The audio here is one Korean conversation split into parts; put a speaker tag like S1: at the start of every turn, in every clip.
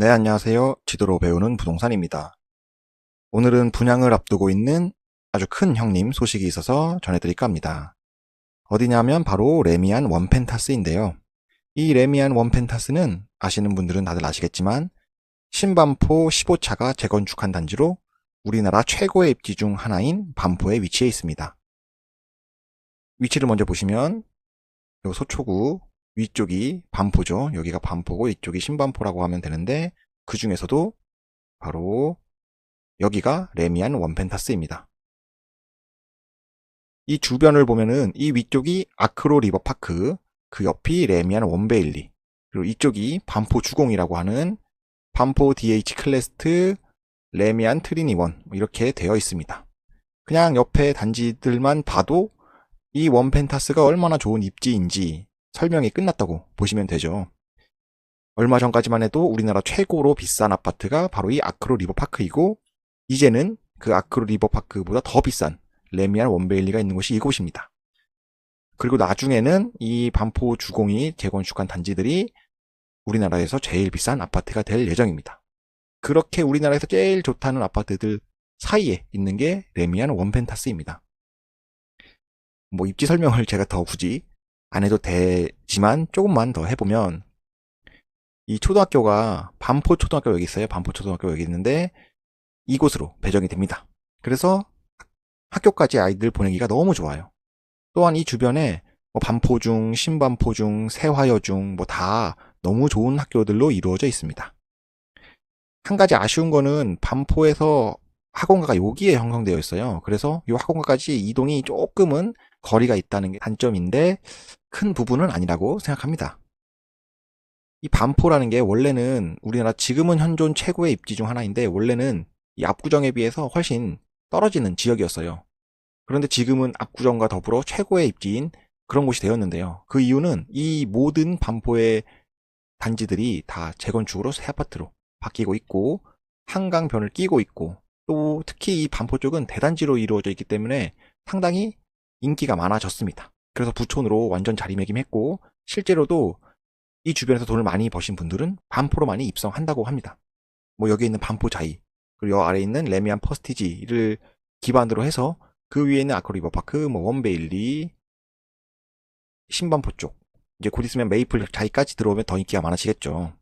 S1: 네, 안녕하세요. 지도로 배우는 부동산입니다. 오늘은 분양을 앞두고 있는 아주 큰 형님 소식이 있어서 전해드릴까 합니다. 어디냐면 바로 레미안 원펜타스인데요. 이 레미안 원펜타스는 아시는 분들은 다들 아시겠지만 신반포 15차가 재건축한 단지로 우리나라 최고의 입지 중 하나인 반포에 위치해 있습니다. 위치를 먼저 보시면 요 소초구 위쪽이 반포죠. 여기가 반포고 이쪽이 신반포라고 하면 되는데 그 중에서도 바로 여기가 레미안 원펜타스입니다. 이 주변을 보면은 이 위쪽이 아크로 리버파크, 그 옆이 레미안 원베일리, 그리고 이쪽이 반포 주공이라고 하는 반포 DH 클래스트 레미안 트리니원 이렇게 되어 있습니다. 그냥 옆에 단지들만 봐도 이 원펜타스가 얼마나 좋은 입지인지 설명이 끝났다고 보시면 되죠. 얼마 전까지만 해도 우리나라 최고로 비싼 아파트가 바로 이 아크로 리버파크이고 이제는 그 아크로 리버파크보다 더 비싼 레미안 원베일리가 있는 곳이 이곳입니다. 그리고 나중에는 이 반포 주공이 재건축한 단지들이 우리나라에서 제일 비싼 아파트가 될 예정입니다. 그렇게 우리나라에서 제일 좋다는 아파트들 사이에 있는 게 레미안 원펜타스입니다. 뭐 입지 설명을 제가 더 굳이 안 해도 되지만 조금만 더 해보면 이 초등학교가 반포 초등학교 여기 있어요. 반포 초등학교 여기 있는데 이곳으로 배정이 됩니다. 그래서 학교까지 아이들 보내기가 너무 좋아요. 또한 이 주변에 뭐 반포중, 신반포중, 세화여중 뭐 다 너무 좋은 학교들로 이루어져 있습니다. 한 가지 아쉬운 거는 반포에서 학원가가 여기에 형성되어 있어요. 그래서 이 학원가까지 이동이 조금은 거리가 있다는 게 단점인데 큰 부분은 아니라고 생각합니다. 이 반포라는 게 원래는 우리나라 지금은 현존 최고의 입지 중 하나인데 원래는 이 압구정에 비해서 훨씬 떨어지는 지역이었어요. 그런데 지금은 압구정과 더불어 최고의 입지인 그런 곳이 되었는데요. 그 이유는 이 모든 반포의 단지들이 다 재건축으로 새 아파트로 바뀌고 있고 한강변을 끼고 있고 또 특히 이 반포 쪽은 대단지로 이루어져 있기 때문에 상당히 인기가 많아졌습니다. 그래서 부촌으로 완전 자리매김했고 실제로도 이 주변에서 돈을 많이 버신 분들은 반포로 많이 입성한다고 합니다. 뭐 여기 있는 반포 자이 그리고 여 아래에 있는 레미안 퍼스티지를 기반으로 해서 그 위에 있는 아크리버파크, 뭐 원베일리, 신반포 쪽 이제 곧 있으면 메이플 자이까지 들어오면 더 인기가 많아지겠죠.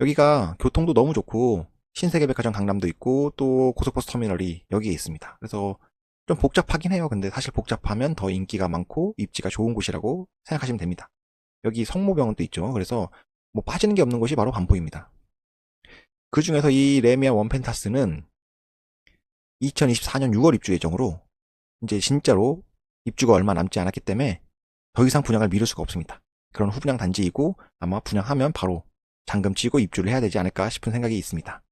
S1: 여기가 교통도 너무 좋고 신세계백화점 강남도 있고 또 고속버스 터미널이 여기에 있습니다. 그래서 좀 복잡하긴 해요. 근데 사실 복잡하면 더 인기가 많고 입지가 좋은 곳이라고 생각하시면 됩니다. 여기 성모병원 도 있죠. 그래서 뭐 빠지는 게 없는 곳이 바로 반포입니다. 그 중에서 이 레미안 원펜타스는 2024년 6월 입주 예정으로 이제 진짜로 입주가 얼마 남지 않았기 때문에 더 이상 분양을 미룰 수가 없습니다. 그런 후분양 단지이고 아마 분양하면 바로 잔금 치고 입주를 해야 되지 않을까 싶은 생각이 있습니다.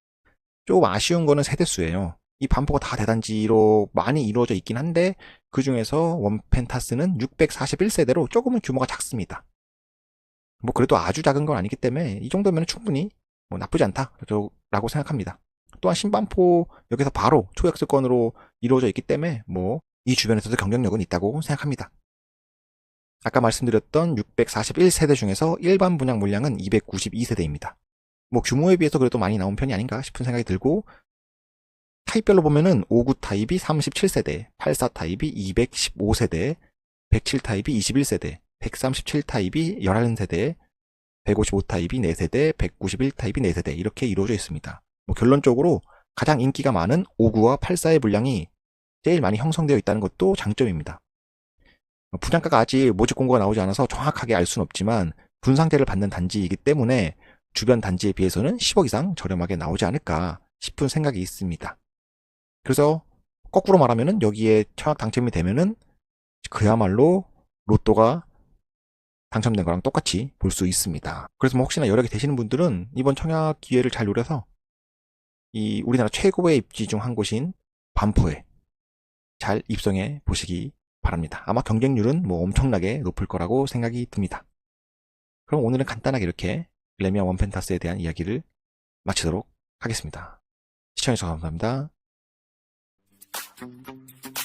S1: 조금 아쉬운 거는 세대수예요. 이 반포가 다 대단지로 많이 이루어져 있긴 한데 그 중에서 원펜타스는 641세대로 조금은 규모가 작습니다. 뭐 그래도 아주 작은 건 아니기 때문에 이 정도면 충분히 뭐 나쁘지 않다라고 생각합니다. 또한 신반포 여기서 바로 초역세권으로 이루어져 있기 때문에 뭐 이 주변에서도 경쟁력은 있다고 생각합니다. 아까 말씀드렸던 641세대 중에서 일반 분양 물량은 292세대입니다. 뭐 규모에 비해서 그래도 많이 나온 편이 아닌가 싶은 생각이 들고 타입별로 보면은 59 타입이 37세대, 84 타입이 215세대, 107 타입이 21세대, 137 타입이 11세대, 155 타입이 4세대, 191 타입이 4세대 이렇게 이루어져 있습니다. 뭐 결론적으로 가장 인기가 많은 59와 84의 분량이 제일 많이 형성되어 있다는 것도 장점입니다. 분양가가 아직 모집 공고가 나오지 않아서 정확하게 알 수는 없지만 분상태를 받는 단지이기 때문에 주변 단지에 비해서는 10억 이상 저렴하게 나오지 않을까 싶은 생각이 있습니다. 그래서 거꾸로 말하면은 여기에 청약 당첨이 되면은 그야말로 로또가 당첨된 거랑 똑같이 볼 수 있습니다. 그래서 뭐 혹시나 개 되시는 분들은 이번 청약 기회를 잘 노려서 이 우리나라 최고의 입지 중 한 곳인 반포에 잘 입성해 보시기 바랍니다. 아마 경쟁률은 뭐 엄청나게 높을 거라고 생각이 듭니다. 그럼 오늘은 간단하게 이렇게 레미안 원펜타스에 대한 이야기를 마치도록 하겠습니다. 시청해주셔서 감사합니다. Thank you.